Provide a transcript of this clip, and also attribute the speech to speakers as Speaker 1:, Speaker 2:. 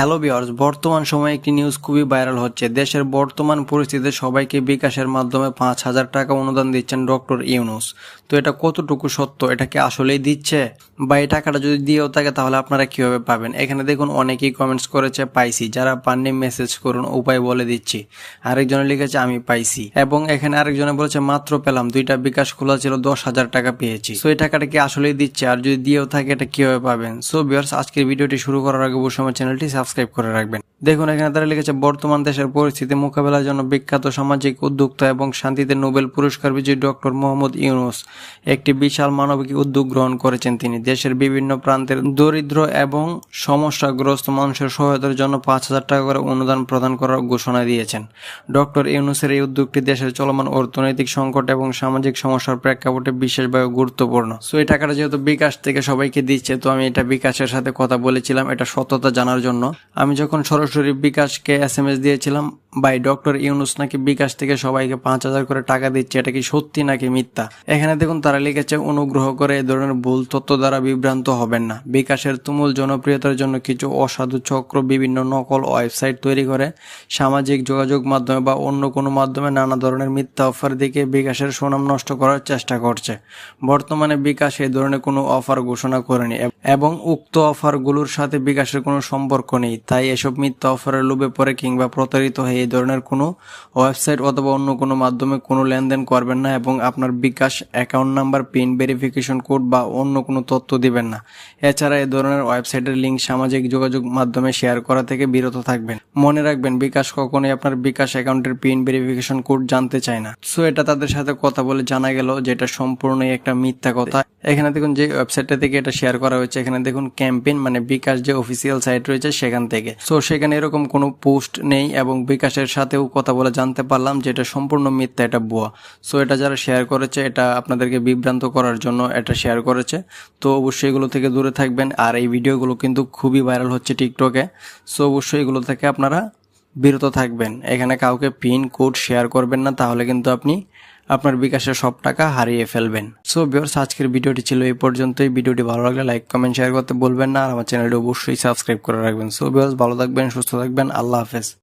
Speaker 1: Hello বিয়ার্স বর্তমান সময়ে একটি নিউজ খুবই ভাইরাল হচ্ছে। দেশের বর্তমান পরিস্থিতিতে সবাইকে বিকাশের মাধ্যমে পাঁচ হাজার টাকা অনুদান দিচ্ছেন ডক্টর ইউনুস। তো এটা কতটুকু সত্য? এটা কি আসলেই দিচ্ছে? বা এই টাকাটা যদি দিয়েও থাকে, তাহলে আপনারা কীভাবে পাবেন? এখানে দেখুন, অনেকেই কমেন্টস করেছে, পাইছি। যারা পাননি মেসেজ করুন, উপায় বলে দিচ্ছি। আরেকজনে লিখেছে, আমি পাইছি। এবং এখানে আরেকজনে বলেছে, মাত্র পেলাম। দুইটা বিকাশ খোলা ছিল, দশ হাজার টাকা পেয়েছি। সো এই টাকাটা কি আসলেই দিচ্ছে? আর যদি দিয়েও থাকে, এটা কীভাবে পাবেন? সো বিয়ার্স আজকের ভিডিওটি শুরু করার আগে অবশ্যই আমার চ্যানেলটি সাবস্ক্রাইব করে রাখবেন। দেখুন, এখানে তারা লিখেছে, বর্তমান দেশের পরিস্থিতি মোকাবেলার জন্য বিখ্যাত সামাজিক উদ্যোক্তা এবং শান্তিতে নোবেল পুরস্কার বিজয়ী ডক্টর মোহাম্মদ ইউনুস একটি বিশাল মানবিক উদ্যোগ গ্রহণ করেছেন তিনি। দেশের বিভিন্ন প্রান্তের দরিদ্র এবং সমস্যাগ্রস্ত মানুষের সহায়তার জন্য পাঁচ হাজার টাকা করে অনুদান প্রদান করার ঘোষণা দিয়েছেন। ডক্টর ইউনুসের এই উদ্যোগটি দেশের চলমান অর্থনৈতিক সংকট এবং সামাজিক সমস্যার প্রেক্ষাপটে বিশেষভাবে গুরুত্বপূর্ণ। সো, এই টাকাটা যেহেতু বিকাশ থেকে সবাইকে দিচ্ছে, তো আমি এটা বিকাশের সাথে কথা বলেছিলাম, এটা সততা জানার জন্য। আমি যখন সরাসরি বিকাশকে এস এম এস দিয়েছিলাম বাই ডক্টর ইউনুস নাকি বিকাশ থেকে সবাইকে পাঁচ হাজার করে টাকা দিচ্ছে, এটা কি সত্যি নাকি মিথ্যা? এখানে দেখুন, তারা লিখেছে, অনুগ্রহ করে এ ধরনের ভুল তথ্য দ্বারা বিভ্রান্ত হবেন না। বিকাশের তুমুল জনপ্রিয়তার জন্য কিছু অসাধু চক্র বিভিন্ন নকল ওয়েবসাইট তৈরি করে। সামাজিক যোগাযোগ মাধ্যমে বা অন্য কোনো মাধ্যমে নানা ধরনের মিথ্যা অফার দিকে বিকাশের সুনাম নষ্ট করার চেষ্টা করছে। বর্তমানে বিকাশ এই ধরনের কোনো অফার ঘোষণা করেনি এবং উক্ত অফারগুলোর সাথে বিকাশের কোনো সম্পর্ক নেই। তাই এসব মিথ্যা অফারের লোভে পড়ে কিংবা প্রতারিত হয়ে এই ধরনের কোনো ওয়েবসাইট অথবা অন্য কোনো মাধ্যমে কোনো লেনদেন করবেন না এবং আপনার bKash account number, pin verification code বা অন্য কোনো তথ্য দিবেন না। এছাড়া এই ধরনের ওয়েবসাইটের লিঙ্ক সামাজিক যোগাযোগ মাধ্যমে শেয়ার করা থেকে বিরত থাকবেন। মনে রাখবেন, বিকাশ কখনোই আপনার বিকাশ অ্যাকাউন্টের পিন ভেরিফিকেশন কোড জানতে চায় না। সো এটা তাদের সাথে কথা বলে জানা গেল যেটা সম্পূর্ণই একটা মিথ্যা কথা। এখানে দেখুন যে ওয়েবসাইটটা থেকে এটা শেয়ার করা হয়েছে। এখানে দেখুন ক্যাম্পেইন মানে বিকাশ যে অফিসিয়াল সাইট রয়েছে সেখান থেকে। সো সেখানে এরকম কোনো পোস্ট নেই এবং বিকাশের সাথেও কথা বলে জানতে পারলাম যে এটা সম্পূর্ণ মিথ্যা, এটা ভুয়া। সো এটা যারা শেয়ার করেছে, এটা আপনাদেরকে বিভ্রান্ত করার জন্য এটা শেয়ার করেছে। তো অবশ্যই এগুলো থেকে দূরে থাকবেন। আর এই ভিডিওগুলো কিন্তু খুবই ভাইরাল হচ্ছে টিকটকে সো অবশ্যই এগুলো থেকে আপনারা বিরত থাকবেন। এখানে কাউকে পিন কোড শেয়ার করবেন না, তাহলে কিন্তু আপনি আপনার বিকাশের সব টাকা হারিয়ে ফেলবেন। সো বিয়ার্স আজকের ভিডিওটি ছিল এই পর্যন্তই। ভিডিওটি ভালো লাগলে লাইক কমেন্ট শেয়ার করতে বলবেন না। আর আমার চ্যানেলটি অবশ্যই সাবস্ক্রাইব করে রাখবেন। সো বিয়ার্স ভালো থাকবেন, সুস্থ থাকবেন। আল্লাহ হাফেজ।